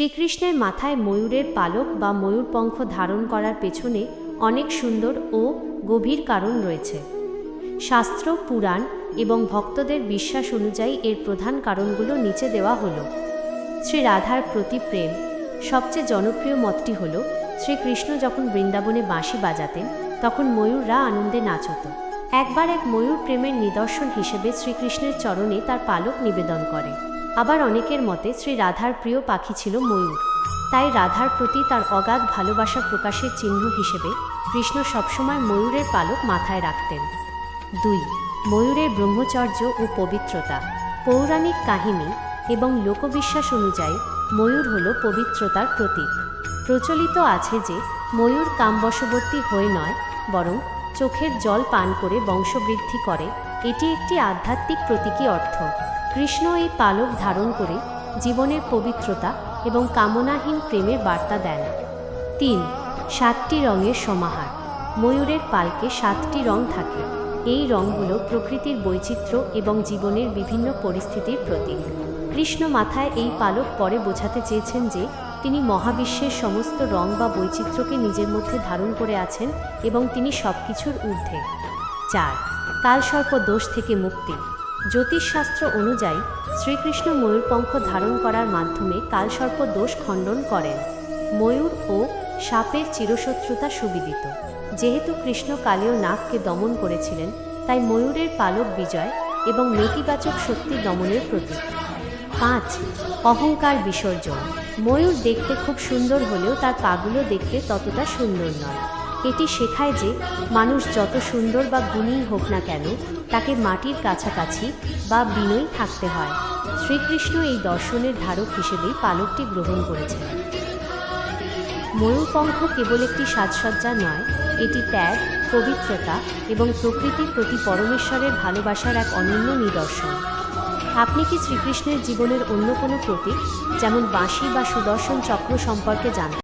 শ্রীকৃষ্ণের মাথায় ময়ূরের পালক বা ময়ূরপঙ্খ ধারণ করার পেছনে অনেক সুন্দর ও গভীর কারণ রয়েছে। শাস্ত্র, পুরাণ এবং ভক্তদের বিশ্বাস অনুযায়ী এর প্রধান কারণগুলো নিচে দেওয়া হলো। শ্রী রাধার প্রতি প্রেম। সবচেয়ে জনপ্রিয় মতটি হল, শ্রীকৃষ্ণ যখন বৃন্দাবনে বাঁশি বাজাতেন, তখন ময়ূররা আনন্দে নাচত। একবার এক ময়ূর প্রেমের নিদর্শন হিসেবে শ্রীকৃষ্ণের চরণে তার পালক নিবেদন করে। আবার অনেকের মতে শ্রী রাধার প্রিয় পাখি ছিল ময়ূর। তাই রাধার প্রতি তার অগাধ ভালোবাসা প্রকাশের চিহ্ন হিসেবে কৃষ্ণ সবসময় ময়ূরের পালক মাথায় রাখতেন। দুই, ময়ূরের ব্রহ্মচর্য ও পবিত্রতা। পৌরাণিক কাহিনী এবং লোকবিশ্বাস অনুযায়ী ময়ূর হল পবিত্রতার প্রতীক। প্রচলিত আছে যে ময়ূর কামবশবর্তী হয়ে নয়, বরং চোখের জল পান করে বংশবৃদ্ধি করে। এটি একটি আধ্যাত্মিক প্রতীকী অর্থ। কৃষ্ণ এই পালক ধারণ করে জীবনের পবিত্রতা এবং কামনাহীন প্রেমের বার্তা দেন। তিন, সাতটি রঙের সমাহার। ময়ূরের পালকে সাতটি রং থাকে। এই রঙগুলো প্রকৃতির বৈচিত্র্য এবং জীবনের বিভিন্ন পরিস্থিতির প্রতীক। কৃষ্ণ মাথায় এই পালক পরে বোঝাতে চেয়েছেন যে, তিনি মহাবিশ্বের সমস্ত রং বা বৈচিত্র্যকে নিজের মধ্যে ধারণ করে আছেন এবং তিনি সবকিছুর ঊর্ধ্বে। চার, কালসর্প দোষ থেকে মুক্তি। জ্যোতিষশাস্ত্র অনুযায়ী শ্রীকৃষ্ণ ময়ূরপঙ্খ ধারণ করার মাধ্যমে কালসর্প দোষ খণ্ডন করেন। ময়ূর ও সাপের চিরশত্রুতা সুবিদিত। যেহেতু কৃষ্ণ কালীয় নাগকে দমন করেছিলেন, তাই ময়ূরের পালক বিজয় এবং নেতিবাচক শক্তি দমনের প্রতীক। পাঁচ, অহংকার বিসর্জন। ময়ূর দেখতে খুব সুন্দর হলেও তার পাগুলো দেখতে ততটা সুন্দর নয়। এটি শেখায় যে মানুষ যত সুন্দর বা গুণী হোক না কেন, তাকে মাটির কাছাকাছি বা বিনয়ী থাকতে হয়। শ্রীকৃষ্ণ এই দর্শনের ধারক হিসেবেই পালকটি গ্রহণ করেছেন। ময়ূরপঙ্খ কেবল একটি সাজসজ্জা নয়, এটি ত্যাগ, পবিত্রতা এবং প্রকৃতির প্রতি পরমেশ্বরের ভালোবাসার এক অনন্য নিদর্শন। আপনি কি শ্রীকৃষ্ণের জীবনের অন্য কোনো প্রতীক, যেমন বাঁশি বা সুদর্শন চক্র সম্পর্কে জানতে